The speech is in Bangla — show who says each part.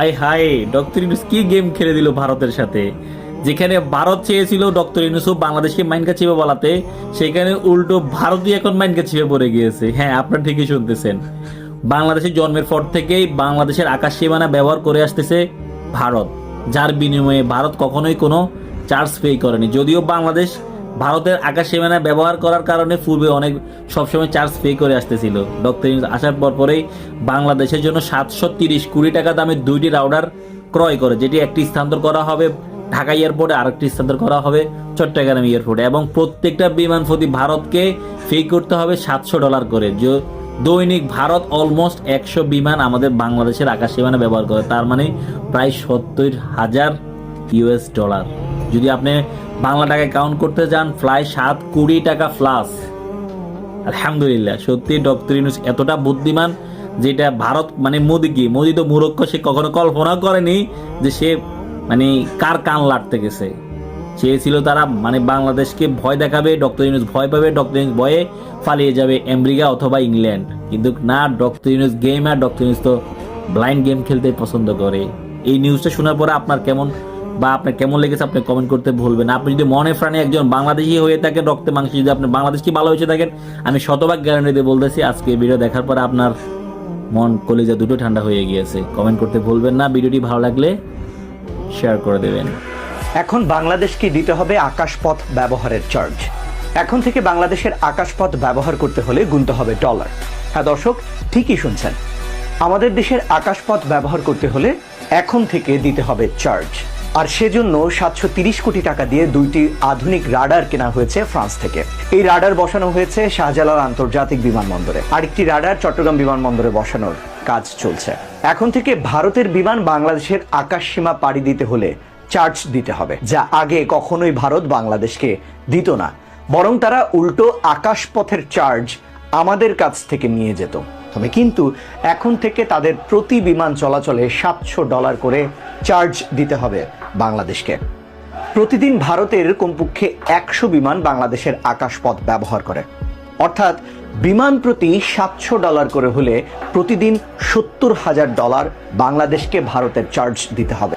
Speaker 1: আই হাই, ডক্টর ইউনুস, কি গেম খেলে দিল ভারতের সাথে? যেখানে ভারত চেয়েছিল ডক্টর ইউনুসও বাংলাদেশকে মাইনকা চিপে বলাতে সেখানে উল্টো ভারতই এখন মাইনকা চিপে পড়ে গিয়েছে। হ্যাঁ আপনারা ঠিকই শুনতেছেন। বাংলাদেশের জন্মের পর থেকেই বাংলাদেশের আকাশ সীমানা ব্যবহার করে আসতেছে ভারত, যার বিনিময়ে ভারত কখনোই কোনো চার্জ পে করেনি। যদিও বাংলাদেশ ভারতের আকাশ সীমানা ব্যবহার করার কারণে পূর্বে অনেক সবসময় চার্জ পে করে আসতেছিল। ডক্টর আসার পর পরেই বাংলাদেশের জন্য সাতশো তিরিশ কোটি টাকা দামের দুইটি রাউডার ক্রয় করে, যেটি একটি স্থানান্তর করা হবে ঢাকা এয়ারপোর্টে, আরেকটি স্থানান্তর করা হবে চট্টগ্রাম এয়ারপোর্টে এবং প্রত্যেকটা বিমান প্রতি ভারতকে ফে করতে হবে সাতশো ডলার করে। যে দৈনিক ভারত অলমোস্ট একশো বিমান আমাদের বাংলাদেশের আকাশ সীমানা ব্যবহার করে, তার মানে প্রায় সত্তর হাজার ইউএস ডলার যদি আপনি বাংলা টাকায় কাউন্ট করতে যান প্রায় সাত কোটি টাকা প্লাস আলহামদুলিল্লাহ, সত্যি ডক্টর ইউনুস এতটা বুদ্ধিমান যেটা ভারত মানে মোদি কি? মোদি তো মূরক্ষ সে কখনো কল্পনা করেনি যে সে মানে কার কান লাটতে গেছে। চেয়েছিল তারা মানে বাংলাদেশকে ভয় দেখাবে ডক্টর ইউনুস ভয় পাবে ডক্টর ইউনুস ভয়ে পালিয়ে যাবে আমেরিকা অথবা ইংল্যান্ড। কিন্তু না ডক্টর ইউনুস গেম আর ডক্টর ইউনুস তো ব্লাইন্ড গেম খেলতে পছন্দ করে। এই নিউজটা শোনার পরে আপনার কেমন বা আপনার কেমন লেগেছে আপনি কমেন্ট করতে ভুলবেন আপনি যদি মনে প্রাণে একজন বাংলাদেশি হয়ে থাকেন, রক্তে মাংসে যদি আপনি বাংলাদেশ কি ভালো হয়েছে থাকেন, আমি শতভাগ গ্যারান্টি দিয়ে বলতেছি, আজকে ভিডিও দেখার পর আপনার মন কলিজা দুটো ঠান্ডা হয়ে গিয়েছে। কমেন্ট করতে ভুলবেন না ভিডিওটি ভালো লাগলে শেয়ার করে দেবেন।
Speaker 2: এখন বাংলাদেশকে দিতে হবে আকাশপথ ব্যবহারের চার্জ এখন থেকে বাংলাদেশের আকাশপথ ব্যবহার করতে হলে গুনতে হবে ডলার হ্যাঁ দর্শক, ঠিকই শুনছেন। আমাদের দেশের আকাশপথ ব্যবহার করতে হলে এখন থেকে দিতে হবে চার্জ আর সেজন্য সাতশো কোটি টাকা দিয়ে দুইটি আধুনিক রাডার কেনা হয়েছে ফ্রান্স থেকে। এই রাডার বসানো হয়েছে শাহজালাল আন্তর্জাতিক বিমানবন্দরে। আরেকটি রাডার চট্টগ্রাম বিমানবন্দরে বসানোর কাজ চলছে। এখন থেকে ভারতের বিমান বাংলাদেশের আকাশ সীমা পাড়ি দিতে হলে চার্জ দিতে হবে, যা আগে কখনোই ভারত বাংলাদেশকে দিত না। বরং তারা উল্টো আকাশপথের চার্জ আমাদের কাছ থেকে নিয়ে যেত। তবে কিন্তু এখন থেকে তাদের প্রতি বিমান চলাচলে সাতশো ডলার করে চার্জ দিতে হবে বাংলাদেশকে। প্রতিদিন ভারতের কমপক্ষে একশো বিমান বাংলাদেশের আকাশপথ ব্যবহার করে। অর্থাৎ বিমান প্রতি সাতশো ডলার করে হলে প্রতিদিন সত্তর হাজার ডলার বাংলাদেশকে ভারতের চার্জ দিতে হবে।